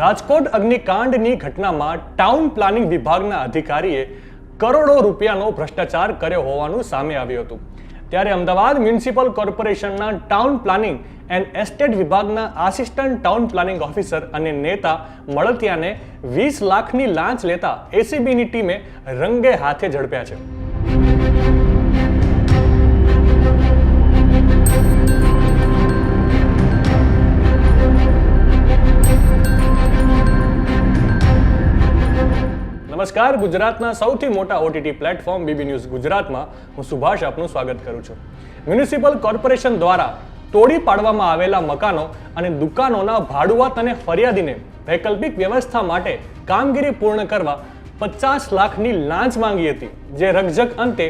રાજકોટ અગ્નિકાંડની ઘટનામાં town planning વિભાગના અધિકારીએ કરોડો રૂપિયાનો ભ્રષ્ટાચાર કર્યો હોવાનું સામે આવ્યું હતું. ત્યારે અમદાવાદ મ્યુનિસિપલ કોર્પોરેશનના ટાઉન પ્લાનિંગ એન્ડ એસ્ટેટ વિભાગના આસિસ્ટન્ટ ટાઉન પ્લાનિંગ ઓફિસર અને નેતા મળતિયાને વીસ લાખની લાંચ લેતા એસીબીની ટીમે રંગે હાથે ઝડપ્યા છે. નમસ્કાર. ગુજરાતના સૌથી મોટા ઓટીટી પ્લેટફોર્મ બીબી ન્યૂઝ ગુજરાતમાં હું સુભાષ આપનું સ્વાગત કરું છું. મ્યુનિસિપલ કોર્પોરેશન દ્વારા તોડી પાડવામાં આવેલા મકાનો અને દુકાનોના ભાડુઆત અને ફરિયાદીને વૈકલ્પિક વ્યવસ્થા માટે કામગીરી પૂર્ણ કરવા પચાસ લાખની લાંચ માંગી હતી, જે રકઝક અંતે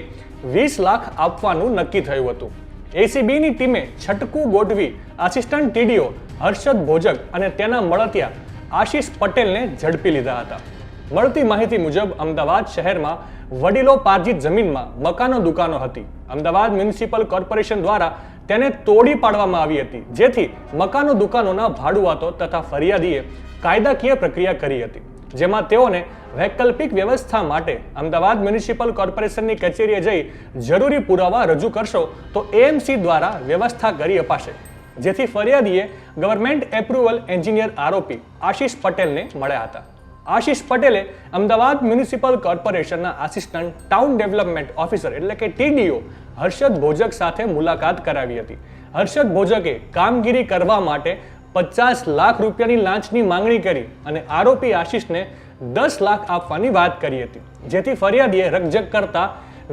વીસ લાખ આપવાનું નક્કી થયું હતું. એસીબીની ટીમે છટકું ગોઠવી આસિસ્ટન્ટ ટીડીઓ હર્ષદ ભોજક અને તેના મળતિયા આશિષ પટેલને ઝડપી લીધા હતા. મળતી માહિતી મુજબ અમદાવાદ શહેરમાં વડીલો પાર્જિત જમીનમાં મકાનો દુકાનો હતી. અમદાવાદ મ્યુનિસિપલ કોર્પોરેશન દ્વારા તેને તોડી પાડવામાં આવી હતી. જેથી મકાનો દુકાનોના ભાડુઆતો તથા ફરિયાદીએ કાયદાકીય પ્રક્રિયા કરી હતી. જેમાં તેઓને વૈકલ્પિક વ્યવસ્થા માટે અમદાવાદ મ્યુનિસિપલ કોર્પોરેશનની કચેરીએ જઈ જરૂરી પુરાવા રજૂ કરશો તો એએમસી દ્વારા વ્યવસ્થા કરી અપાશે. જેથી ફરિયાદીએ ગવર્મેન્ટ એપ્રુવલ એન્જિનિયર આરોપી આશિષ પટેલને મળ્યા હતા. આશીષ પટેલે અમદાવાદ મ્યુનિસિપલ કોર્પોરેશનના આસિસ્ટન્ટ ટાઉન ડેવલપમેન્ટ ઓફિસર એટલે કે ટીડીઓ હર્ષદ ભોજક સાથે મુલાકાત કરાવી હતી. હર્ષદ ભોજકે કામગીરી કરવા માટે પચાસ લાખ રૂપિયાની લાંચની માંગણી કરી અને આરોપી આશિષને દસ લાખ આપવાની વાત કરી હતી. જેથી ફરિયાદીએ રકઝક કરતા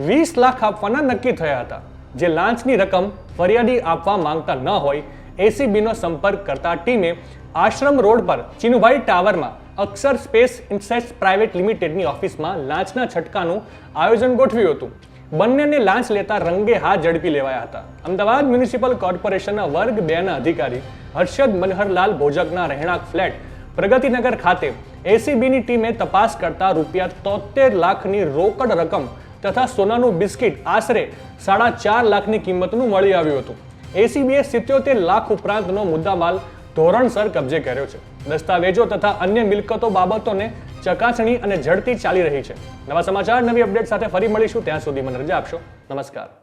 વીસ લાખ આપવાના નક્કી થયા હતા. જે લાંચની રકમ ફરિયાદી આપવા માંગતા ન હોય, એસીબીનો સંપર્ક કરતા ટીમે આશ્રમ રોડ પર ચિનુભાઈ ટાવરમાં અક્ષર સ્પેસ ઇન્સેટ્સ પ્રાઇવેટ લિમિટેડની ઓફિસમાં લાંચના છટકાનું આયોજન ગોઠવ્યું હતું. બંનેને લાંચ લેતા રંગે હાથ ઝડપી લેવાયા હતા. અમદાવાદ મ્યુનિસિપલ કોર્પોરેશનના વર્ગ બેના અધિકારી હર્ષદ મનહરલાલ ભોજકના રહેણાંક ફ્લેટ પ્રગતિનગર ખાતે એસીબીની ટીમે તપાસ કરતા રૂપિયા તોતેર લાખની રોકડ રકમ તથા સોનાનું બિસ્કિટ આશરે સાડા ચાર લાખની કિંમતનું મળી આવ્યું હતું. એસીબીએ સિત્યોતેર લાખ ઉપરાંતનો મુદ્દામાલ ધોરણસર કબજે કર્યો છે. દસ્તાવેજો તથા અન્ય મિલકતો બાબતોને ચકાસણી અને ઝડપી ચાલી રહી છે. નવા સમાચાર, નવી અપડેટ સાથે ફરી મળીશું. ત્યાં સુધી મને રજા આપશો. નમસ્કાર.